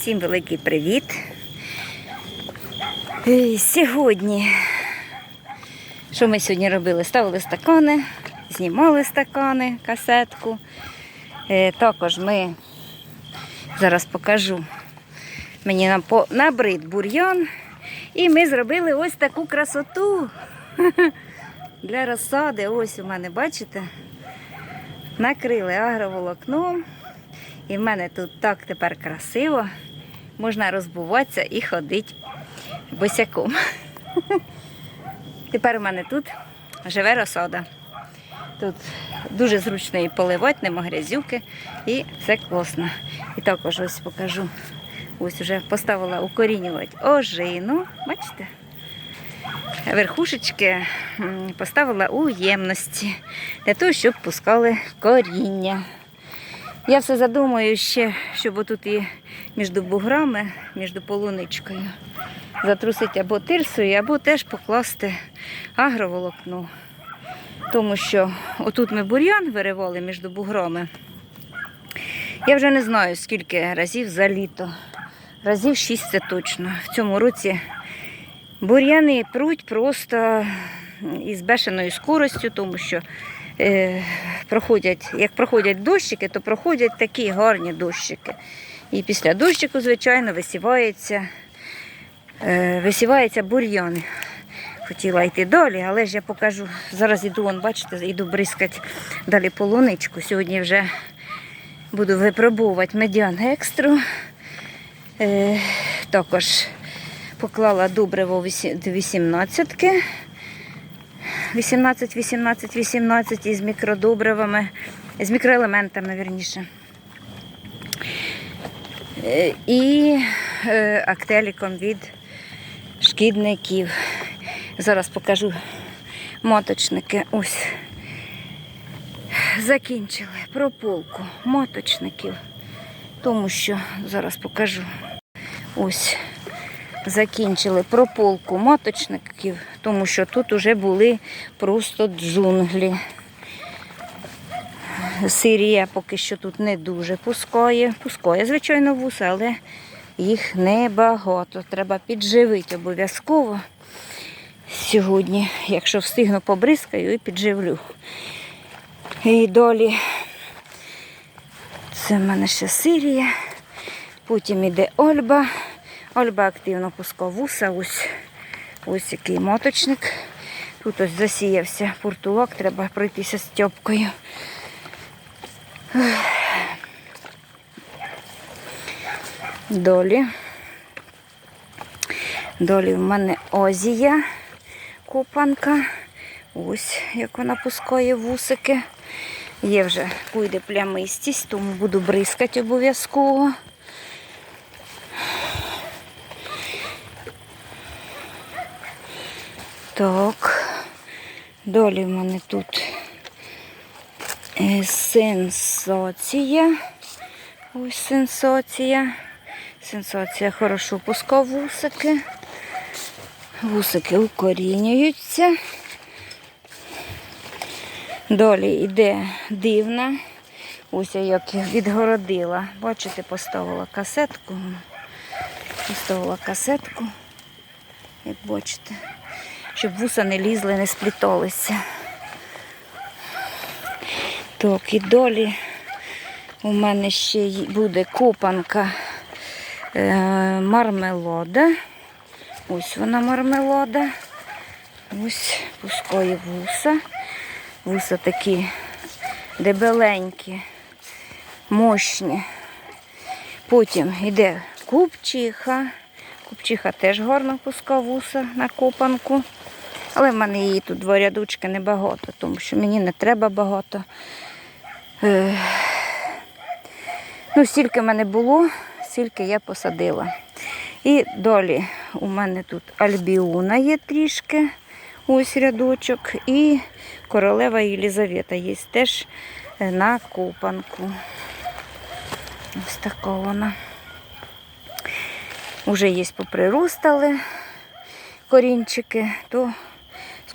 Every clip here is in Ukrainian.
Всім великий привіт. Е, Сьогодні, що ми сьогодні робили? Ставили стакани, знімали стакани, касетку. Е, Також ми зараз покажу. Мені набрид бур'ян. І ми зробили ось таку красоту для розсади. Ось у мене, бачите? Накрили агроволокном. І в мене тут так тепер красиво. Можна розбуватися і ходити босяком. Тепер у мене тут живе розсада. Тут дуже зручно її поливати, нема грязюки і все класно. І також ось покажу. Ось вже поставила укорінювати ожину. Бачите? Верхушечки поставила у ємності для того, щоб пускали коріння. Я все задумаю ще, щоб отут і між буграми, між полуничкою затрусити або тирсою, або теж покласти агроволокно. Тому що отут ми бур'ян виривали між буграми. Я вже не знаю, скільки разів за літо. Разів шість це точно. В цьому році бур'яни пруть просто із бешеною скоростю, тому що проходять, як проходять дощики, то проходять такі гарні дощики. І після дощику, звичайно, висівається, е, висівається бур'ян. Хотіла йти далі, але ж я покажу. Зараз іду, вон, бачите, йду бризкати далі полуничку. Сьогодні вже буду випробовувати медіан екстру. Е, також поклала добриво 18. 18, 18, 18 із мікродобривами, з мікроелементами, верніше. Е, І е, актеліком від шкідників. Зараз покажу моточники. Ось. Закінчили прополку моточників. Тому що зараз покажу. Ось закінчили прополку маточників, тому що тут вже були просто джунглі. Сирія поки що тут не дуже пускає. Пускає, звичайно, вуса, але їх небагато. Треба підживити обов'язково. Сьогодні, якщо встигну, побризкаю і підживлю. І далі це в мене ще Сирія. Потім іде Ольба. Ольба активно пускав вуса. Ось, ось який моточник. Тут ось засіявся портулок, треба пройтися стьопкою. Долі. Долі в мене Озія купанка. Ось як вона пускає вусики. Є вже куйде плямистість, тому буду бризкати обов'язково. Так, далі в мене тут е, сенсація. Ось сенсація. Сенсація хорошо пускав вусики. Вусики укорінюються. Далі йде дивна. Ось я як їх відгородила. Бачите, поставила касетку. Поставила касетку, як бачите, щоб вуса не лізли, не спліталися. Так, і далі у мене ще буде копанка е, мармелода. Ось вона мармелода. Ось пускає вуса. Вуса такі дебеленькі, мощні. Потім йде купчиха. Купчиха теж гарно пускав вуса на копанку. Але в мене її тут два рядочки небагато, тому що мені не треба багато. Е, Ну, стільки в мене було, стільки я посадила. І далі у мене тут альбіуна є трішки, ось рядочок, і королева Єлізавета є теж е, на копанку. Ось така вона. Уже є поприростали корінчики, то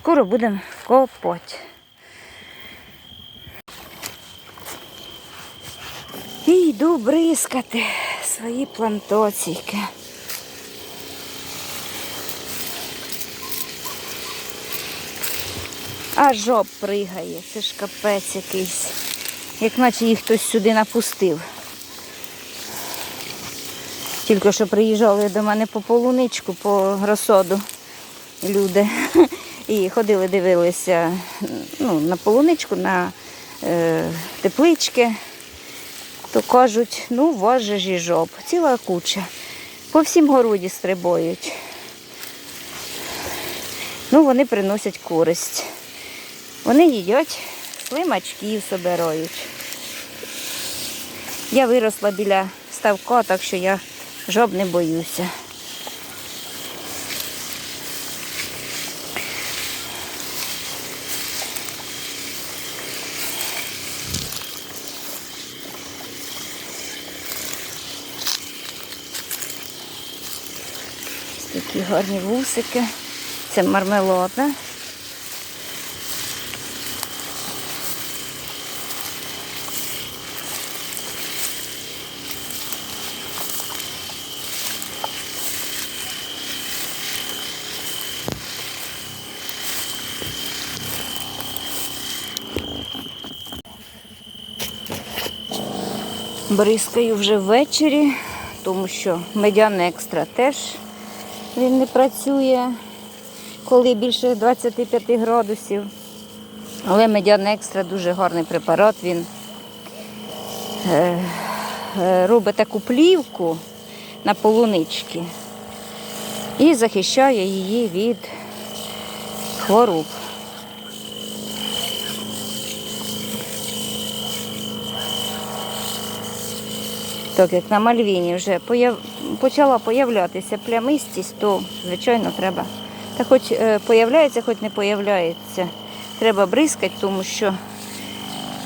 скоро будемо копати. І йду бризкати свої плантаційки. А жоб пригає, це ж капець якийсь. Як наче їх хтось сюди напустив. Тільки що приїжджали до мене по полуничку, по розсоду люди. І ходили, дивилися ну, на полуничку, на е, теплички. То кажуть, ну, вас і жоб, ціла куча. По всім городі стрибають. Ну, вони приносять користь. Вони їдять, слимачків собирають. Я виросла біля ставка, так що я жоб не боюся. Такі гарні вусики. Це мармелада. Бризкаю вже ввечері, тому що медян екстра теж він не працює, коли більше 25 градусів. Але медян екстра дуже гарний препарат. Він е, е, робить таку плівку на полунички і захищає її від хвороб. Так як на Мальвіні вже появ... почала появлятися плямистість, то, звичайно, треба. Та хоч е, появляється, хоч не появляється. Треба бризкати, тому що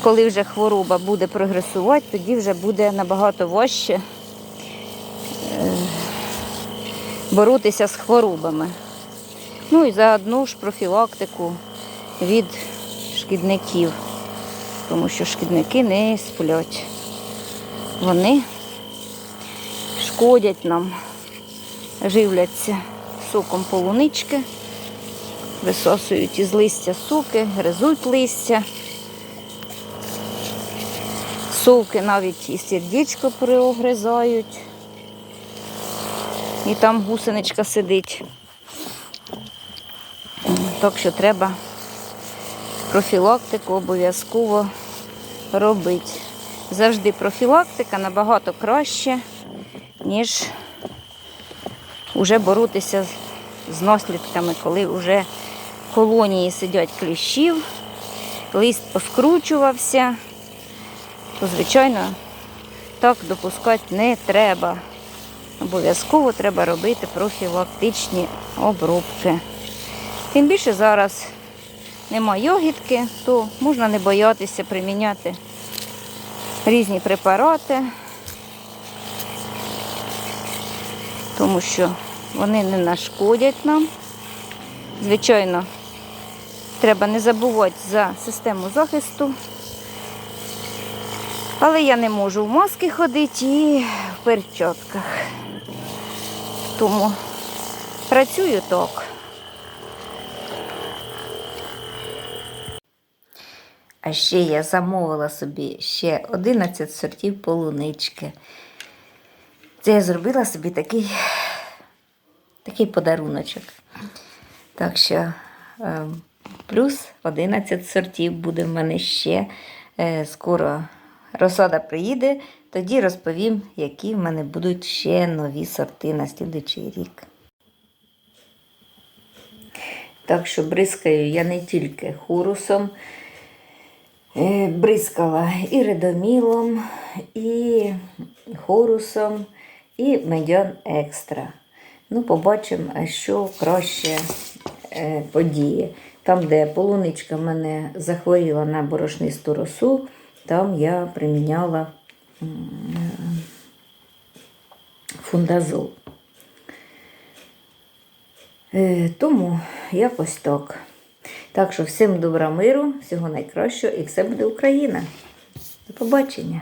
коли вже хвороба буде прогресувати, тоді вже буде набагато важче е, боротися з хворобами. Ну і заодно ж профілактику від шкідників, тому що шкідники не сплять. Вони шкодять нам, живляться соком полунички, висосують із листя соки, гризуть листя. Соки навіть і сердечко приогризають. І там гусеничка сидить. Так що треба профілактику обов'язково робити. Завжди профілактика набагато краще, ніж вже боротися з наслідками, коли вже колонії сидять кліщів, лист поскручувався, то, звичайно, так допускати не треба. Обов'язково треба робити профілактичні обробки. Тим більше зараз нема йогітки, то можна не боятися приміняти різні препарати, тому що вони не нашкодять нам. Звичайно, треба не забувати за систему захисту. Але я не можу в маски ходити і в перчатках. Тому працюю так. А ще я замовила собі ще 11 сортів полунички. Це я зробила собі такий, такий подаруночок. Так що е, плюс 11 сортів буде в мене ще. Е, Скоро розсада приїде, тоді розповім, які в мене будуть ще нові сорти на слідуючий рік. Так що бризкаю я не тільки хурусом, Е, бризкала і редомілом, і хорусом, і медян екстра. Ну, побачимо, що краще е, подіє. Там, де полуничка мене захворіла на борошнисту росу, там я приміняла фундазол. Е, Тому якось так. Так що всім добра миру, всього найкращого і все буде Україна. До побачення!